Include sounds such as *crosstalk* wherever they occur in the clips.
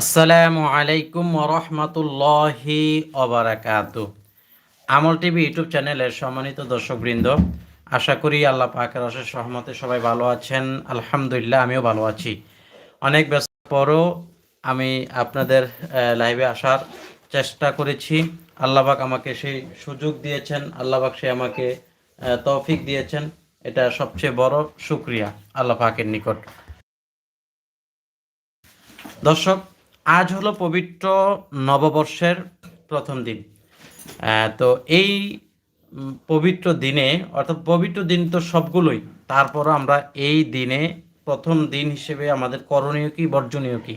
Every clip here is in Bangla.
আসসালামু আলাইকুম রহমতুল্লাহি অবরাকাত আমল টিভি ইউটিউব চ্যানেলের সম্মানিত দর্শকবৃন্দ, আশা করি আল্লাহ পাকের অশেষ সহমতে সবাই ভালো আছেন। আলহামদুলিল্লাহ, আমিও ভালো আছি। অনেক ব্যস্ত পরও আমি আপনাদের লাইভে আসার চেষ্টা করেছি। আল্লাহবাক আমাকে সেই সুযোগ দিয়েছেন আল্লাহবাক সে আমাকে তৌফিক দিয়েছেন। এটা সবচেয়ে বড় শুক্রিয়া আল্লাহ পাকের নিকট। দর্শক আজ হলো পবিত্র নববর্ষের প্রথম দিন। তো এই পবিত্র দিনে, অর্থাৎ পবিত্র দিন তো সবগুলোই, তারপরও আমরা এই দিনে প্রথম দিন হিসেবে আমাদের করণীয় কি, বর্জনীয় কি?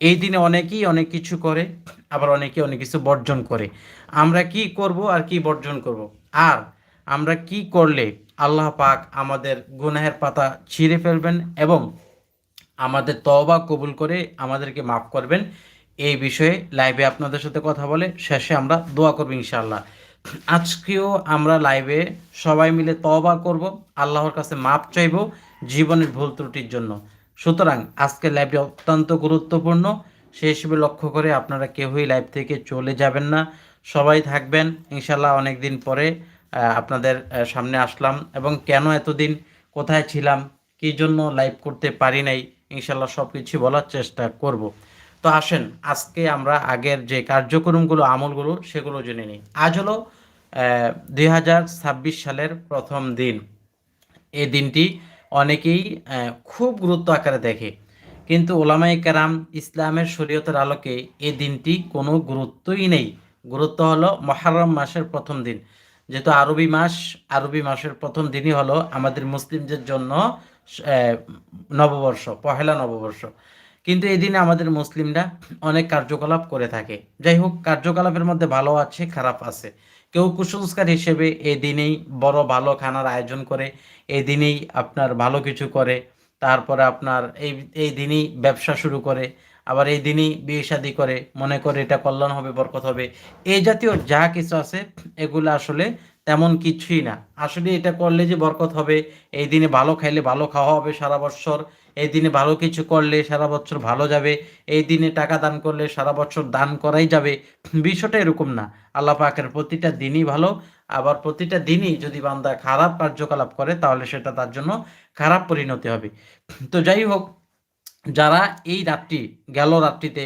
এই দিনে অনেকেই অনেক কিছু করে, আবার অনেকে অনেক কিছু বর্জন করে। আমরা কি করব আর কি বর্জন করব? আর আমরা কি করলে আল্লাহ পাক আমাদের গুনাহের পাতা ছিঁড়ে ফেলবেন এবং আমাদের তওবা কবুল করে আমাদেরকে মাফ করবেন। এই বিষয়ে লাইভে আপনাদের সাথে কথা বলে শেষে আমরা দোয়া করব ইনশাআল্লাহ। আজকেও আমরা লাইভে সবাই মিলে তওবা করব, আল্লাহর কাছে মাপ চাইব জীবনের ভুল ত্রুটির জন্য। সুতরাং আজকের লাইভটি অত্যন্ত গুরুত্বপূর্ণ। সেই হিসেবে লক্ষ্য করে আপনারা কেউই লাইভ থেকে চলে যাবেন না। সবাই থাকবেন ইনশাল্লাহ অনেক দিন পরে আপনাদের সামনে আসলাম। এবং কেন এতদিন কোথায় ছিলাম, কী জন্য লাইভ করতে পারি নাই ইনশাল্লাহ সব কিছু বলার চেষ্টা করব। তো আসেন, আজকে আমরা আগের যে কার্যক্রমগুলো, আমলগুলো, সেগুলো জেনে নিই। আজ হলো দুই হাজার ছাব্বিশ সালের প্রথম দিন। এই দিনটি অনেকেই খুব গুরুত্ব আকারে দেখে। কিন্তু ওলামাই কারাম ইসলামের শরীয়তের আলোকে এই দিনটি কোনো গুরুত্বই নেই। গুরুত্ব হলো মহারম মাসের প্রথম দিন। যেহেতু আরবি মাস, আরবি মাসের প্রথম দিনই হলো আমাদের মুসলিমদের জন্য নববর্ষ, পহেলা নববর্ষ। কিন্তু এই দিনে আমাদের মুসলিমরা অনেক কার্যকলাপ করে থাকে। যাই হোক, কার্যকলাপের মধ্যে ভালো আছে, খারাপ আছে। কেউ কুসংস্কার হিসেবে এই দিনেই বড় ভালো খানার আয়োজন করে, এই দিনেই আপনার ভালো কিছু করে, তারপরে আপনার এই এই দিনই ব্যবসা শুরু করে, আবার এই দিনই বিয়ে শাদী করে, মনে করে এটা কল্যাণ হবে, বরকত হবে। এই জাতীয় যা কিছু আছে, এগুলো আসলে তেমন কিছুই না। আসলে এটা করলে যে বরকত হবে, এই দিনে ভালো খাইলে ভালো খাওয়া হবে সারা বছর, এই দিনে ভালো কিছু করলে সারা বছর ভালো যাবে, এই দিনে টাকা দান করলে সারা বছর দান করাই যাবে। বিষয়টা এরকম না। আল্লাহ পাকের প্রতিটা দিনই ভালো, আবার প্রতিটা দিনই যদি বান্দা খারাপ কার্যকলাপ করে, তাহলে সেটা তার জন্য খারাপ পরিণতি হবে। তো যাই হোক, যারা এই রাত্রি, গেল রাত্রিতে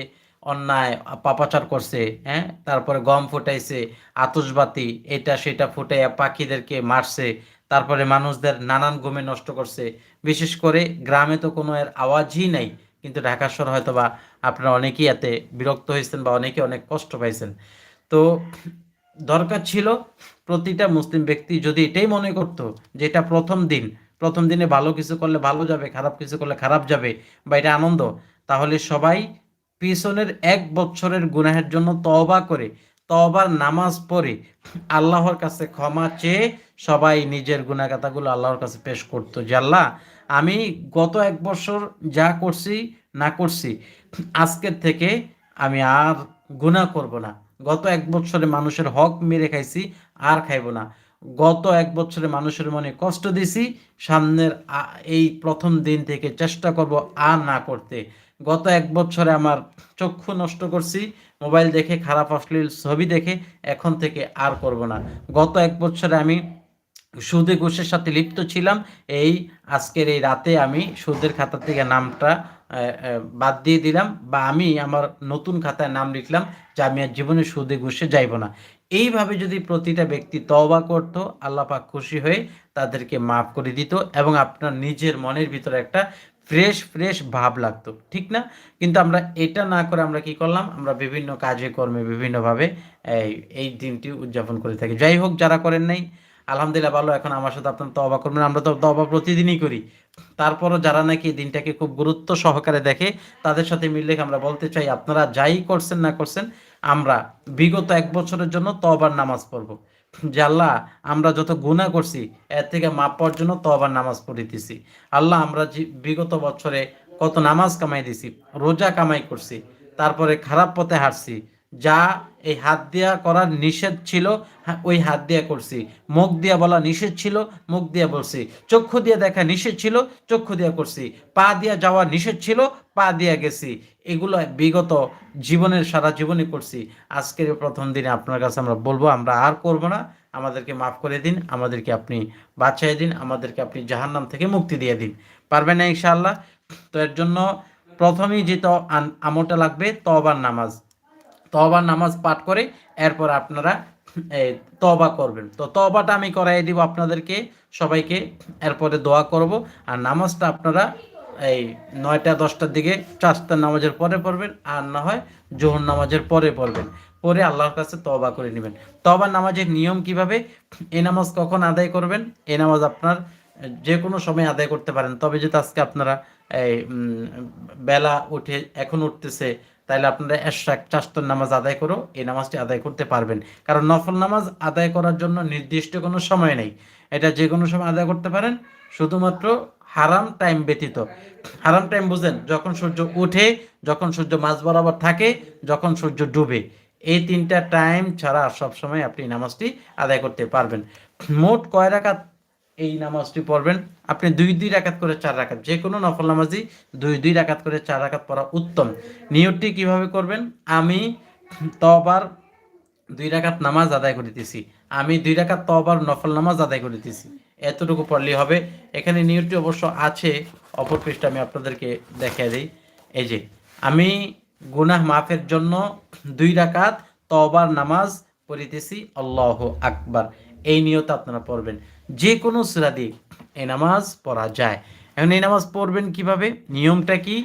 অন্যায়, পাপাচার করছে হ্যাঁ? তারপরে গম ফুটাইছে আতসবাতি এটা সেটা ফুটাইয়া পাখিদেরকে মারছে, তারপরে মানুষদের নানান গমে নষ্ট করছে। বিশেষ করে গ্রামে তো কোনো এর আওয়াজই নাই, কিন্তু ঢাকা শহর হয়তো বা আপনারা অনেকেই এতে বিরক্ত হয়েছেন বা অনেকে অনেক কষ্ট পাইছেন। তো দরকার ছিল প্রতিটা মুসলিম ব্যক্তি যদি এটাই মনে করতো যে এটা প্রথম দিন, প্রথম দিনে ভালো কিছু করলে ভালো যাবে, খারাপ কিছু করলে খারাপ যাবে বা এটা আনন্দ, তাহলে সবাই পিছনের এক বছরের গুনাহের জন্য তওবা করে, তওবার নামাজ পড়ে আল্লাহর কাছে ক্ষমা চেয়ে সবাই নিজের গুণাগাতাগুলো আল্লাহর কাছে পেশ করতো যে, আল্লাহ, আমি গত এক বছর যা করছি, না করছি, আজকের থেকে আমি আর গুনাহ করব না। গত এক বছরে মানুষের হক মেরে খাইছি, আর খাইব না। গত এক বছরে মানুষের মনে কষ্ট দিছি, সামনের এই প্রথম দিন থেকে চেষ্টা করব আর না করতে। গত এক বছরে আমার চক্ষু নষ্ট করছি, মোবাইল দেখে খারাপ অশ্লীল ছবি দেখে এখন থেকে আর করব না। গত এক বছরে আমি সুদে ঘুষের সাথে লিপ্ত ছিলাম, এই আজকের এই রাতে আমি সুদের খাতা থেকে নামটা বাদ দিয়ে দিলাম বা আমি আমার নতুন খাতায় নাম লিখলাম যে আমি আর জীবনে সুদে ঘুষে যাইব না। এইভাবে যদি প্রতিটা ব্যক্তি তওবা করতো, আল্লাহ পাক খুশি হয়ে তাদেরকে মাফ করে দিত এবং আপনার নিজের মনের ভিতরে একটা ফ্রেশ ফ্রেশ ভাব লাগতো, ঠিক না? কিন্তু আমরা এটা না করে আমরা কি করলাম? আমরা বিভিন্ন কাজে, কর্মে বিভিন্নভাবে এই এই দিনটি উদযাপন করে থাকি। যাই হোক, যারা করেন নাই, আলহামদুলিল্লাহ ভালো। এখন আমার সাথে আপনার তবা করবেন, আমরা তো তবা প্রতিদিনই করি। তারপরও যারা নাকি দিনটাকে খুব গুরুত্ব সহকারে দেখে, তাদের সাথে মিললে আমরা বলতে চাই, আপনারা যাই করছেন না করছেন, আমরা বিগত এক বছরের জন্য তবার নামাজ পড়ব। যে আল্লাহ, আমরা যত গুণা করছি, এর থেকে মাপ পাওয়ার জন্য তবার নামাজ পড়িতেছি। আল্লাহ, আমরা বিগত বছরে কত নামাজ কামাই দিছি, রোজা কামাই করছি, তারপরে খারাপ পথে হাঁটছি যা এই হাত দিয়া করার নিষেধ ছিল হ্যাঁ, ওই হাত দিয়া করছি। মুখ দিয়া বলা নিষেধ ছিল মুখ দিয়া বলছি। চক্ষু দিয়ে দেখা নিষেধ ছিল চক্ষু দিয়া করছি। পা দিয়া যাওয়া নিষেধ ছিল পা দিয়া গেছি। এগুলো বিগত জীবনের সারা জীবনই করছি। আজকের প্রথম দিনে আপনার কাছে আমরা বলব আমরা আর করব না। আমাদেরকে মাফ করে দিন আমাদেরকে আপনি বাঁচাই দিন আমাদেরকে আপনি জাহান্নাম থেকে মুক্তি দিয়ে দিন। পারবেন না ইনশাআল্লাহ? তো এর জন্য প্রথমেই যে তো আন- আমলটা লাগবে তবার নামাজ। তবার নামাজ পাঠ করে এরপর আপনারা তবা করবেন। তো তবাটা আমি করাই দিব আপনাদেরকে, সবাইকে, এরপরে দোয়া করব। আর নামাজটা আপনারা এই নয়টা, দশটার দিকে চারটার নামাজের পরে পড়বেন, আর না হয় জোহর নামাজের পরে পড়বেন। পরে আল্লাহর কাছে তবা করে নেবেন। তবা নামাজের নিয়ম কীভাবে? এ নামাজ কখন আদায় করবেন? এ নামাজ আপনার, যে কোনো সময় আদায় করতে পারেন। তবে যেহেতু আজকে আপনারা, এই বেলা উঠে এখন উঠতেছে তাহলে আপনারা এশরাক চাস্তর নামাজ আদায় করো, এই নামাজটি আদায় করতে পারবেন। কারণ নফল নামাজ আদায় করার জন্য নির্দিষ্ট কোনো সময় নেই। এটা যে কোনো সময় আদায় করতে পারেন, শুধুমাত্র হারাম টাইম ব্যতীত। হারাম টাইম বুঝেন, যখন সূর্য উঠে, যখন সূর্য মাঝ বরাবর থাকে, যখন সূর্য ডুবে। এই তিনটা টাইম ছাড়া সব সময় আপনি নামাজটি আদায় করতে পারবেন। মোট কয় রাকাত এই নামাজটি পড়বেন। আপনি দুই দুই রাকাত করে চার রাকাত যে কোনো নফল নামাজই দুই দুই রাকাত করে চার রাকাত পড়া উত্তম। নিয়তটি কীভাবে করবেন? আমি তবার দুই রাকাত নামাজ আদায় করিতেছি। আমি দুই রাকাত তবার নফল নামাজ আদায় করিতেছি। এতটুকু পড়লেই হবে। এখানে নিয়তটি অবশ্য আছে। অপর পৃষ্ঠে আমি আপনাদেরকে দেখিয়ে দিই। এই যে, আমি গুনাহ মাফের জন্য দুই রাকাত তবার নামাজ পড়িতেছি। আল্লাহ আকবার। এই নিয়ত আপনারা পড়বেন। যে কোনো সুরা দিয়ে এই নামাজ পড়া যায়। এখন এই নামাজ পড়বেন কীভাবে? নিয়মটা কি?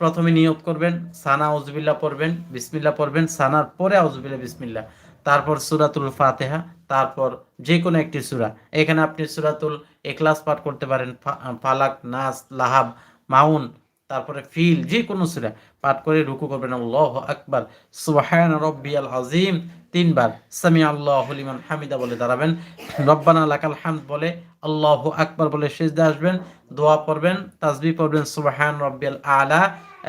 প্রথমে নিয়োগ করবেন, সানা আউজবিল্লা পড়বেন বিসমিল্লা পড়বেন, সানার পরে আউজবিল্লা বিসমিল্লা তারপর সুরাতুল ফাতেহা, তারপর যে কোনো একটি সুরা। এখানে আপনি সুরাতুল এখলাস পাঠ করতে পারেন ফালাক, নাস, লাহাব, মাউন, তারপরে ফিল যে কোনো সুরা পাঠ করে রুকু করবেন। আল্লাহ আকবার। সুবহান রব্বিয়াল আজিম তিনবার সামি আল্লাহ লিমান হামিদা বলে দাঁড়াবেন। রব্বানা লাকাল হামদ বলে আল্লাহ আকবার বলে সিজদা আসবেন, দোয়া পড়বেন তাসবি পড়বেন, সুবহান রব্বিয়াল আলা।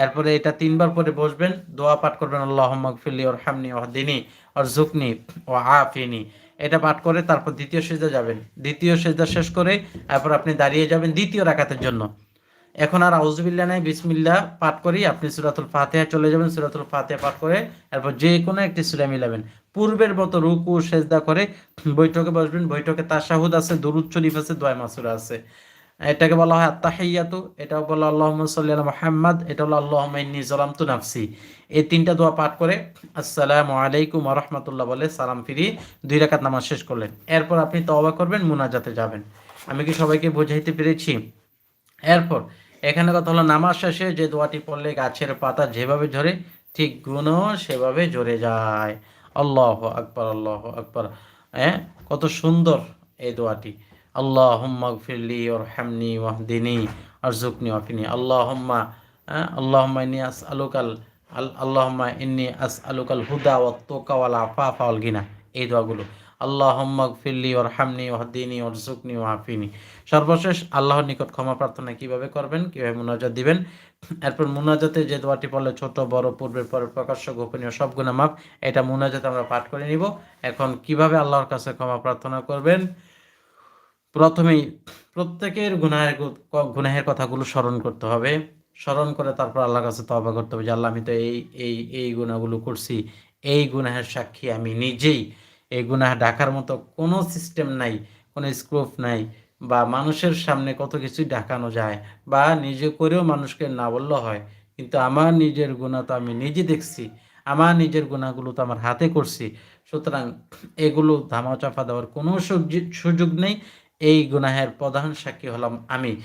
এরপরে এটা তিনবার পরে বসবেন, দোয়া পাঠ করবেন আল্লাহ মাগফিরলি ওর হামনি দিনী ওর জুকনি ও আফিনি এটা পাঠ করে তারপর দ্বিতীয় সেজদা যাবেন। দ্বিতীয় সেজদা শেষ করে তারপর আপনি দাঁড়িয়ে যাবেন দ্বিতীয় রাকাতের জন্য। এখন আর আউজবিল্লা নাই বিসমিল্লা পাঠ করি, আপনি সুরাতুল ফাতেহা চলে যাবেন, সুরাতুল ফাতেহা পাঠ করে এরপর যে কোনো একটি সুরা মিলাবেন। পূর্বের মতো রুকু, সেজদা করে বৈঠকে বসবেন, বৈঠকে তাশাহুদ আছে, দুরুদ শরীফ আছে, দোয়া মাসুরা আছে। এটাকে বলা হয় আত্তাহিয়াতু, এটাও বলা আল্লাহুম্মা সাল্লি আলা মুহাম্মাদ, এটা হলো আল্লাহ ইন্নী যালামতু নাফসি। এই তিনটা দোয়া পাঠ করে আসসালামু আলাইকুম রাহমাতুল্লাহ বলে সালাম ফিরিয়ে দুই রাকাত নামাজ শেষ করলেন। এরপর আপনি তওবা করবেন, মুনাজাতে যাবেন। আমি কি সবাইকে বোঝাইতে পেরেছি? এরপর এখানে কথা হলো, নামাজ শেষে যে দোয়াটি পড়লে গাছের পাতা যেভাবে ঝরে, ঠিক গুণও সেভাবে ঝরে যায়। আল্লাহ আকবর আল্লাহ আকবর। হ্যাঁ কত সুন্দর এই দোয়াটি। আল্লাহ ফিরলি ওর হ্যামনি ওয়াহদিনী আর জুকনি ওয়াফিনি। আল্লাহ হ্যাঁ আল্লাহ ইনি আস আলুকাল আল্লাহ ইন্নি আস আলুকাল হুদা ও তোকা ওয়াল আফা ফাওয়াল গিনা। এই দোয়াগুলো। আল্লাহ ফিল্লি ওর হামনি ওহদিনী ওর সুকনি ও আফিনি সর্বশেষ আল্লাহর নিকট ক্ষমা প্রার্থনা কীভাবে করবেন? কীভাবে মুনাজাত দিবেন? এরপর মুনাজাতে যে দোয়াটি পড়লে ছোট, বড়, পূর্বের পরে প্রকাশ্য, গোপনীয় সব গুণা মাপ এটা মুনাজাতে আমরা পাঠ করে নিব। এখন কীভাবে আল্লাহর কাছে ক্ষমা প্রার্থনা করবেন? প্রথমেই প্রত্যেকের গুনাহের গুনাহের কথাগুলো স্মরণ করতে হবে। স্মরণ করে তারপর আল্লাহর কাছে তবা করতে হবে যে, আল্লাহ, আমি তো এই এই এই গুণাগুলো করছি। এই গুনাহের সাক্ষী আমি নিজেই। এই গুনাহ ঢাকার মতো কোনো সিস্টেম নাই, কোনো স্ক্রুপ নাই বা মানুষের সামনে কত কিছুই ঢাকানো যায় বা নিজে করেও মানুষকে না বললে হয়। কিন্তু আমার নিজের গুণা তো আমি নিজে দেখছি, আমার নিজের গুণাগুলো তো আমার হাতে করছি। সুতরাং এগুলো ধামা চাপা দেওয়ার কোনো সুযোগ- সুযোগ নেই। এই গুনাহের প্রধান সাক্ষী হলাম আমি।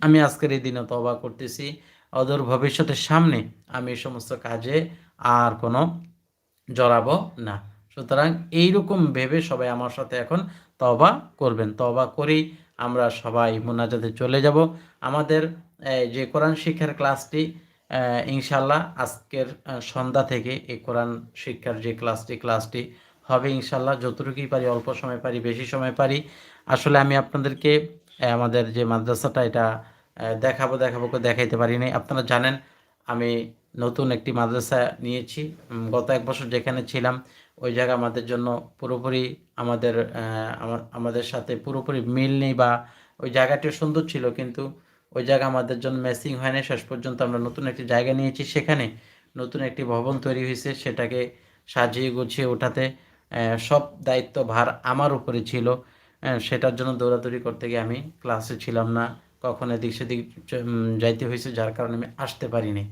আমি আজকের এই দিনে তবা করতেছি। অদূর ভবিষ্যতের সামনে আমি এই সমস্ত কাজে আর কোনো জড়াবো না। সুতরাং এইরকম ভেবে সবাই আমার সাথে এখন তবা করবেন। তবা করেই আমরা সবাই মোনাজাতে চলে যাব। আমাদের যে কোরআন শিক্ষার ক্লাসটি ইনশাল্লাহ আজকের সন্ধ্যা থেকে এই কোরআন শিক্ষার যে ক্লাসটি ক্লাসটি হবে ইনশাল্লাহ যতটুকুই পারি, অল্প সময় পারি, বেশি সময় পারি। আসলে আমি আপনাদেরকে আমাদের যে মাদ্রাসাটা, এটা দেখাবো দেখাবো দেখাইতে পারি নাই। আপনারা জানেন, আমি নতুন একটি মাদ্রাসা নিয়েছি। গত এক বছর যেখানে ছিলাম ওই জায়গা আমাদের জন্য পুরোপুরি আমাদের আমাদের সাথে পুরোপুরি মিল নেই বা ওই জায়গাটিও সুন্দর ছিল, কিন্তু ওই জায়গা আমাদের জন্য ম্যাচিং হয় না শেষ পর্যন্ত আমরা নতুন একটি জায়গা নিয়েছি, সেখানে নতুন একটি ভবন তৈরি হয়েছে, সেটাকে সাজিয়ে গুছিয়ে ওঠাতে সব দায়িত্ব ভার আমার উপরে ছিল। সেটার জন্য দৌড়াদৌড়ি করতে গিয়ে আমি ক্লাসে ছিলাম না। কখন এদিক সেদিক যাইতে হয়েছে, যার কারণে আমি আসতে পারিনি।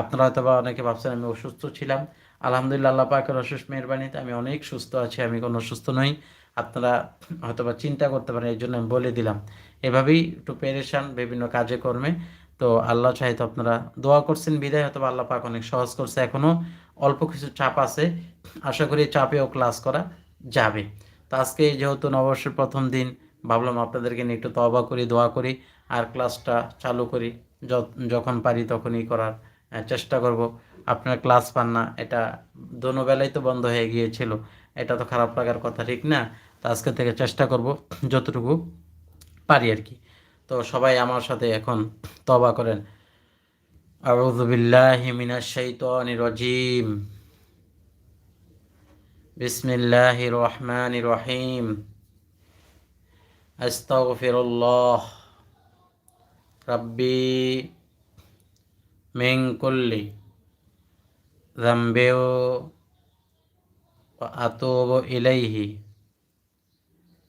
আপনারা হয়তো বা অনেকে ভাবছেন আমি অসুস্থ ছিলাম। আলহামদুলিল্লাহ, আল্লাহ পাকের অশেষ মেহরবানিতে আমি অনেক সুস্থ আছি, আমি কোনো সুস্থ নই। আপনারা হয়তো বা চিন্তা করতে পারেন, এই জন্য আমি বলে দিলাম। এভাবেই একটু পেরেশান বিভিন্ন কাজে কর্মে। তো আল্লাহ চাইতো আপনারা দোয়া করছেন, বিদায়। হয়তো আল্লাহ পাক অনেক সহজ করছে এখনও অল্প কিছু চাপ আছে। আশা করি চাপেও ক্লাস করা যাবে। তো আজকে যেহেতু নববর্ষের প্রথম দিন, ভাবলাম আপনাদেরকে নিয়ে একটু তবা করি, দোয়া করি। আর ক্লাসটা চালু করি যখন পারি তখনই করার চেষ্টা করব। আপনারা ক্লাস পান না, এটা দোনো বেলায় তো বন্ধ হয়ে গিয়েছিল, এটা তো খারাপ লাগার কথা, ঠিক না? তো আজকে থেকে চেষ্টা করব যতটুকু পারি আর কি। তো সবাই আমার সাথে এখন তবা করেন। রহমানির রহিম। আস্তাগফিরুল্লাহ। রাব্বি মিন কুল্লি। যামবি ওয়া আতুবু ইলাইহি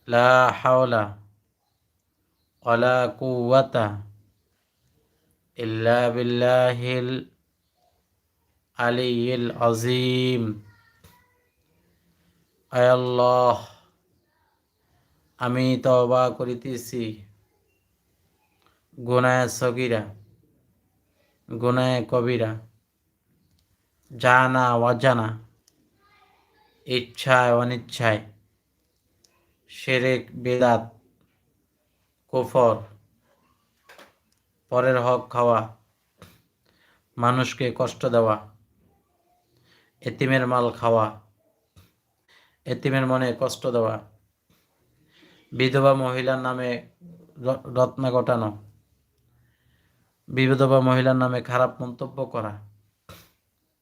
লা হাওলা ওয়ালা কুওয়াতা ইল্লা বিল্লাহিল আলিয়্যিল আযীম আয় আল্লাহ, আমি তওবা করিতেছি। গুনায় সগিরা, গুনায় কবিরা। জানা, অজানা, ইচ্ছায়, অনিচ্ছায়, সেরেক, বেদাত, কুফর, পরের হক খাওয়া, মানুষকে কষ্ট দেওয়া, এতিমের মাল খাওয়া, এতিমের মনে কষ্ট দেওয়া, বিধবা মহিলার নামে রত্না ঘটানো বিধবা মহিলার নামে খারাপ মন্তব্য করা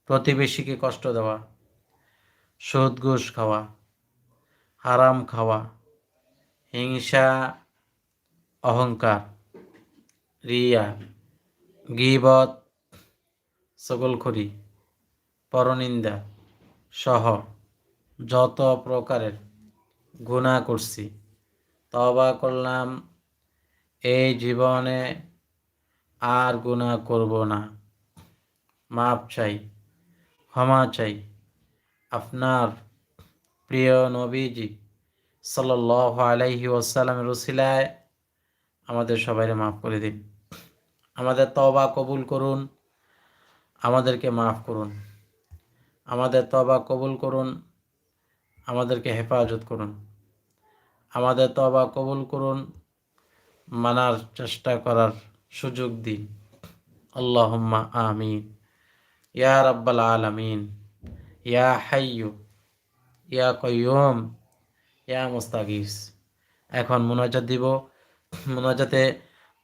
প্রতিবেশীকে কষ্ট দেওয়া, সুদ খাওয়া, হারাম খাওয়া, হিংসা, অহংকার, রিয়া, গিবত সকলখড়ি পরনিন্দা সহ যত প্রকারের গুনাহ করছি তবা করলাম, এই জীবনে আর গুনাহ করব না। মাপ চাই। ক্ষমা চাই। আপনার প্রিয় নবীজি সাল্লাল্লাহু আলাইহি ওয়াসাল্লামের রসিলায় আমাদের সবাইকে মাফ করে দিন। আমাদের তবা কবুল করুন, আমাদেরকে মাফ করুন। আমাদের তবা কবুল করুন, আমাদেরকে হেফাজত করুন। আমাদের তবা কবুল করুন, মানার চেষ্টা করার সুযোগ দিন। আল্লাহুম্মা আমিন। ইয়া রাব্বাল আলামিন, ইয়া হাইয়ু ইয়া কয়ুম ইয়া মুস্তাগিস। এখন মোনাজাত দিব। মোনাজাতে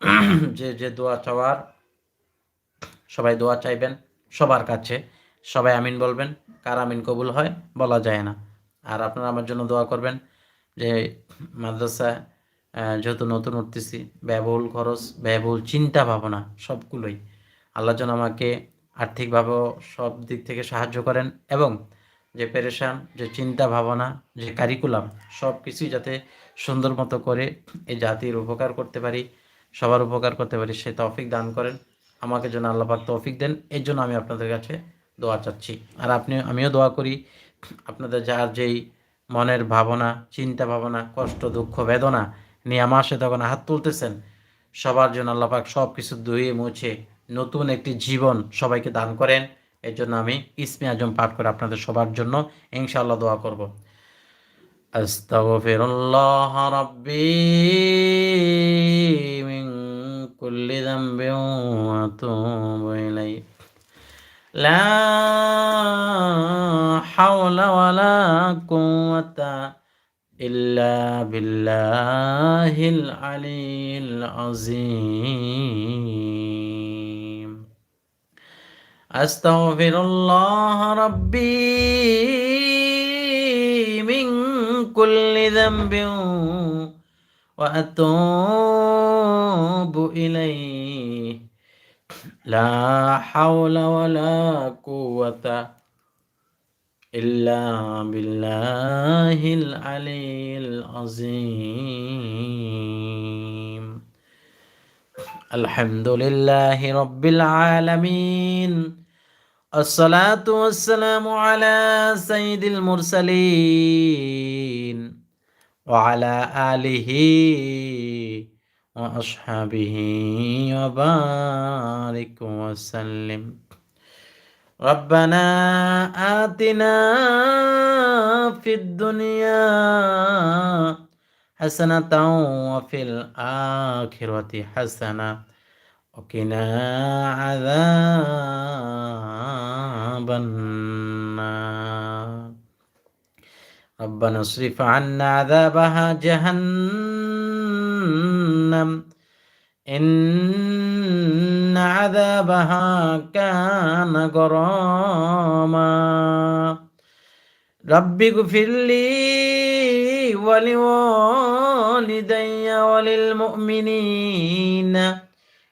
*clears throat* যে যে দোয়া চাওয়ার, সবাই দোয়া চাইবেন সবার কাছে। সবাই আমিন বলবেন, কার আমিন কবুল হয় বলা যায় না। আর আপনারা আমার জন্য দোয়া করবেন যে, মাদ্রাসা যেহেতু নতুন উঠতেছি, ব্যয়বহুল খরচ, ব্যয়বহুল চিন্তা ভাবনা সবগুলোই। আল্লাহ যেন আমাকে আর্থিকভাবেও সব দিক থেকে সাহায্য করেন এবং যে পেরেশান, যে চিন্তা ভাবনা যে কারিকুলাম সব কিছুই যাতে সুন্দর মতো করে এই জাতির উপকার করতে পারি, সবার উপকার করতে পারি, সে তৌফিক দান করেন। আমাকে যেন আল্লাহ পাক তৌফিক দেন, এর জন্য আমি আপনাদের কাছে দোয়া চাচ্ছি। আর আপনি, আমিও দোয়া করি, আপনাদের যার যেই মনের ভাবনা চিন্তা ভাবনা কষ্ট, দুঃখ, বেদনা নিয়ে আমার সাথে তখন হাত তুলতেছেন, সবার জন্য আল্লাহ পাক সব কিছু ধুয়ে মুছে নতুন একটি জীবন সবাইকে দান করেন। এর জন্য আমি ইসমে আজম পাঠ করে আপনাদের সবার জন্য ইনশাল্লাহ দোয়া করব। আস্তাগফিরুল্লাহ রাব্বি মিন কুল্লি যামবিন লা হাওলা ওয়ালা কুওয়াতা ইল্লা বিল্লাহিল আলিল আজি أستغفر الله ربي من كل ذنب وأتوب إليه. لا حول ولا قوة إلا بالله العلي العظيم. الحمد لله رب العالمين. الصلاة والسلام على سيد المرسلين وعلى آله وأصحابه وبارك وسلم. ربنا آتنا في الدنيا حسنة وفي الآخرة حسنة وقنا عذاب النار. ربنا اصرف عنا عذابها جهنم. إن عذابها كان غراما. رب اغفر لي ولوالدي وللمؤمنين.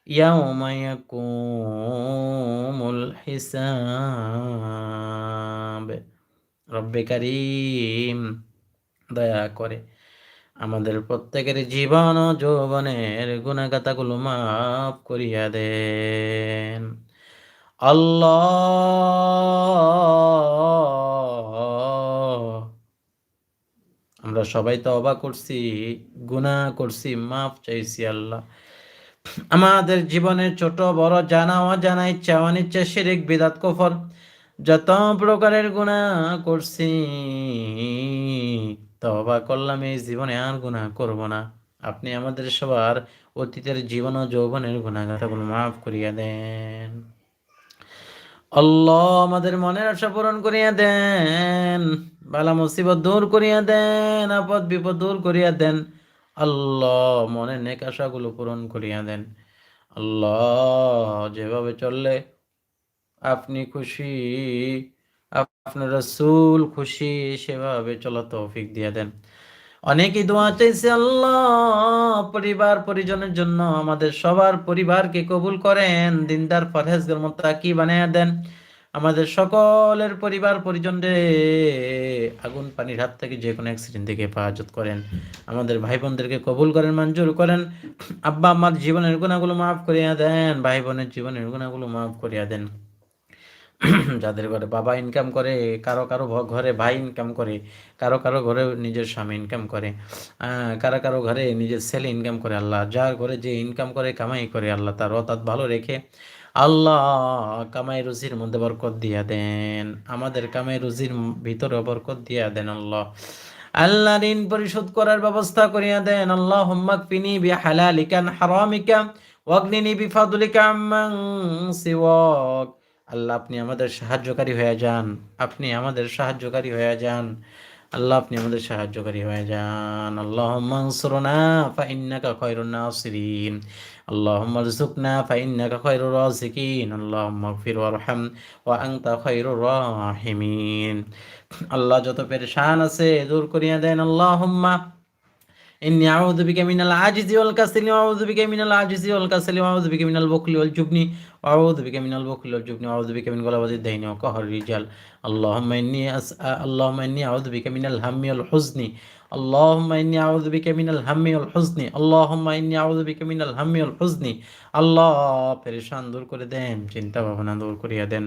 يوم يقوم الحساب رب كريم দয়া করে আমাদের প্রত্যেকের জীবন ও যৌবনের গুণাগাতাগুলো মাফ করিয়া দেন আল্লাহ আমরা সবাই তো অবাক করছি গুনাহ করছি মাফ চাইছি আল্লাহ আমাদের জীবনের ছোট, বড়, জানা, অজানা, ইচ্ছা, অনিচ্ছা, শিরিক, বিদাত, কফর, যত প্রকারের গুণা করছি তবা করলাম, এই জীবনে আর গুণা করব না। আপনি আমাদের সবার অতীতের জীবন ও যৌবনের গুণাগাথাগুলো মাফ করিয়া দেন। আল্লাহ আমাদের মনের আশা পূরণ করিয়া দেন, বালা মুসিবত দূর করিয়া দেন আপদ বিপদ দূর করিয়া দেন। আল্লাহ মনের নেক আশাগুলো পূরণ করিয়া দেন। আল্লাহ যেভাবে চললে আপনি খুশি, আপনার রসুল খুশি, সেভাবে চলা তৌফিক দিয়ে দেন। অনেকেই দোয়া চাইছে, আল্লাহ, পরিবার পরিজনের জন্য আমাদের সবার পরিবারকে কবুল করেন, দিনদার ফরহেজদের মতো কি বানিয়ে দেন। আমাদের সকলের পরিবার পরিজনরে আগুন পানির হাত থেকে যে কোনো অ্যাক্সিডেন্ট থেকে হেফাজত করেন। আমাদের ভাই বোনদেরকে কবুল করেন, মঞ্জুর করেন। আব্বা আমার জীবনের গুণাগুলো মাফ করিয়া দেন। ভাই বোনের জীবনের গুণাগুলো মাফ করিয়া দেন। যাদের ঘরে বাবা ইনকাম করে, কারও কারও ঘরে ভাই ইনকাম করে, কারও কারও ঘরে নিজের স্বামী ইনকাম করে কারও কারও ঘরে নিজের ছেলে ইনকাম করে আল্লাহ। যার ঘরে যে ইনকাম করে, কামাই করে আল্লাহ, তার অর্থাৎ ভালো রেখে আল্লাহ, কামাই রুজির মধ্যে বরকত দিয়া দেন। আমাদের কামাই রুজির ভিতরে বরকত দিয়া দেন আল্লাহ। আল্লাহ ঋণ পরিশোধ করার ব্যবস্থা করিয়া দেন। আল্লাহ হুম্মাক পিনি বি হালালিকান হারামিকা ওয়াগনিনি বিফাদুলিকা সিওয়াক। আল্লাহ, আপনি আমাদের সাহায্যকারী হয়ে যান। আপনি আমাদের সাহায্যকারী হয়ে যান। আল্লাহ আপনি আমাদের সাহায্যকারী হয়ে যান আল্লাহ মানসুরনা ফাইন্নাকা খয়রুন নাসিরিন اللهم ارزقنا فإنك خير الرازقين اللهم اغفر وارحم وأنت خير الراحمين আল্লাহ যত পেরেশান আছে দূর করিয়া দেন আল্লাহুম্মা إني أعوذ بك من العاجز والكسل وأعوذ بك من العاجز والكسل وأعوذ بك من البخل والجبن وأعوذ بك من البخل والجبن وأعوذ بك من غلبة الدين وقهر الرجال اللهم إني أسأل اللهم إني أعوذ بك من الهم والحزن اللهم إني أعوذ بك من الهم والحزن اللهم إني أعوذ بك من الهم والحزن আল্লাহ পেরেশান দূর করে দেন চিন্তা ভাবনা দূর করিয়া দেন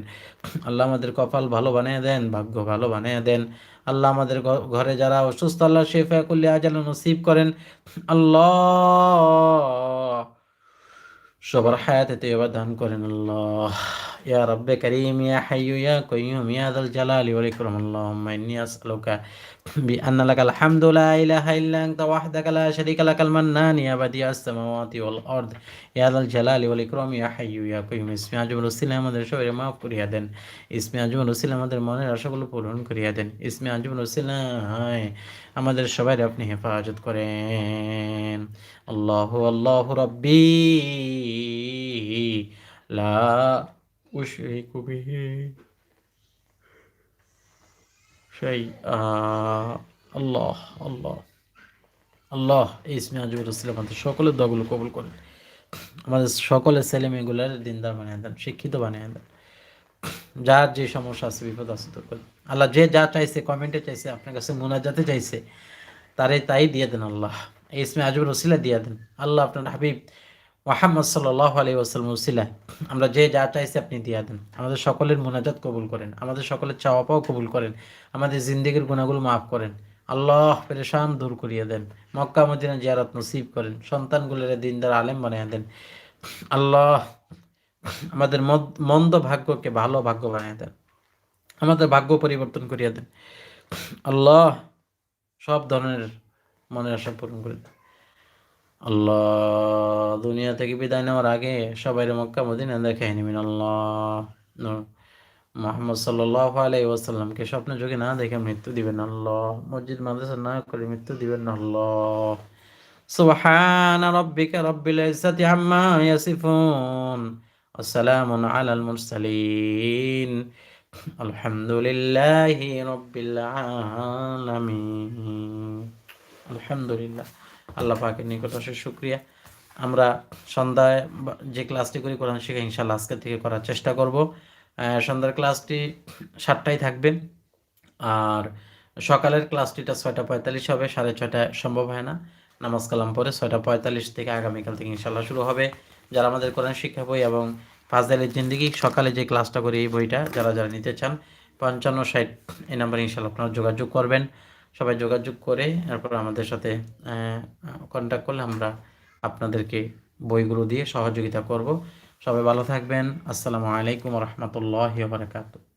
আল্লাহ আমাদের কপাল ভালো বানিয়ে দেন ভাগ্য ভালো বানিয়ে দেন আল্লাহ আমাদের ঘরে যারা অসুস্থ, আল্লাহ শেফা করলে আজাল নসিব করেন। আল্লাহ। সবার হায়াতে এবার দান করেন আল্লাহ। ইয়া রব্বে করিম ইয়া হাইয়ু ইয়া কাইয়ুম ইয়া যাল জালালি ওয়াল ইকরাম আল্লাহুম্মা ইন্নী আসআলুকা بأن لك الحمد لا إله إلا أنت وحدك لا شريك لك المنان يا بديع السماوات والأرض يا ذا الجلال والإكرام يا حي يا قيوم اسمي আজম রসিল আমাদের সবাই মাফ করিয়া দেন ইসমে আজম রসিল আমাদের মনের আশাগুলো পূরণ করিয়া দেন ইসমে আজম রসিল আমাদের সবাই আপনি হেফাজত করেন আল্লাহ আল্লাহ রব্বি লা ও সেই কবি। সেই আল্লাহ আল্লাহ ইসমে আজিবুল ইসলাম সকলের দগুলো কবুল করেন। আমাদের সকলের ছেলে মেয়েগুলার দিনদার বানিয়ে দেন, শিক্ষিত বানিয়ে দেন। যার যে সমস্যা আছে, বিপদ আছে তোর আল্লাহ যে যা চাইছে কমেন্টে চাইছে, আপনার কাছে মোনাজাতে চাইছে, তারে তাই দিয়ে দেন আল্লাহ। এই ইসমে আজিবুল রসিলা দিয়ে দেন। আল্লাহ আপনার হাবিব মোহাম্মদ সাল্লাহ আলী ওসালাম উসিলা আমরা যে যা চাইছি আপনি দিয়া দেন। আমাদের সকলের মোনাজাত কবুল করেন, আমাদের সকলের চাওয়া পাও কবুল করেন, আমাদের জিন্দিগির গুণাগুলো মাফ করেন। আল্লাহ পেরেশান দূর করিয়ে দেন, মক্কা, মদিনা জিয়ারত নসিব করেন, সন্তানগুলোর দিনদার আলেম বানিয়ে দেন। আল্লাহ আমাদের মদ- মন্দ ভাগ্যকে ভালো ভাগ্য বানিয়ে দেন, আমাদের ভাগ্য পরিবর্তন করিয়ে দেন। আল্লাহ সব ধরনের মনের আশা পূরণ করে দেন। আল্লাহ, দুনিয়া থেকে বিদায় নেওয়ার আগে সবাই মক্কা মদিনা দেখে নিবেন আল্লাহ। মোহাম্মদ সাল্লাহ আলাই ওয়াসাল্লামকে স্বপ্ন যোগে না দেখে মৃত্যু দিবেন আল্লাহ। মসজিদ, মাদ্রাসা না করে মৃত্যু দিবেন আল্লাহ। সুবহান রব্বিকা রব্বিল ইজ্জাতি আম্মা ইয়াসিফুন। আসসালামু আলাল মুরসালিন। আলহামদুলিল্লাহি রব্বিল আলামিন। আলহামদুলিল্লাহ। আল্লাহ পাকের নিকট অশেষ শুক্রিয়া। আমরা সন্ধ্যায় যে ক্লাসটি করি, কোরআন শিখে ইনশাল্লাহ আজকে থেকে করার চেষ্টা করব। সন্ধ্যার ক্লাসটি সাতটায় থাকবে আর সকালের ক্লাসটিটা ছয়টা পঁয়তাল্লিশ হবে, সাড়ে ছয়টায় সম্ভব হয় না। নামাজ কালাম পরে ছয়টা পঁয়তাল্লিশ থেকে আগামীকাল থেকে ইনশাল্লাহ শুরু হবে। যারা আমাদের কোরআন শিক্ষা বই এবং ফাজদালের জিন্দিগি সকালে যে ক্লাসটা করি, এই বইটা, যারা যারা নিতে চান, পঞ্চান্ন ষাট, এই নাম্বারে ইনশাল্লাহ আপনারা যোগাযোগ করবেন। সবাই যোগাযোগ করে, এরপর আমাদের সাথে কন্ট্যাক্ট করলে আমরা আপনাদেরকে বইগুলো দিয়ে সহযোগিতা করব। সবাই ভালো থাকবেন। আসসালামু আলাইকুম রহমতুল্লাহ বারকাতুহ।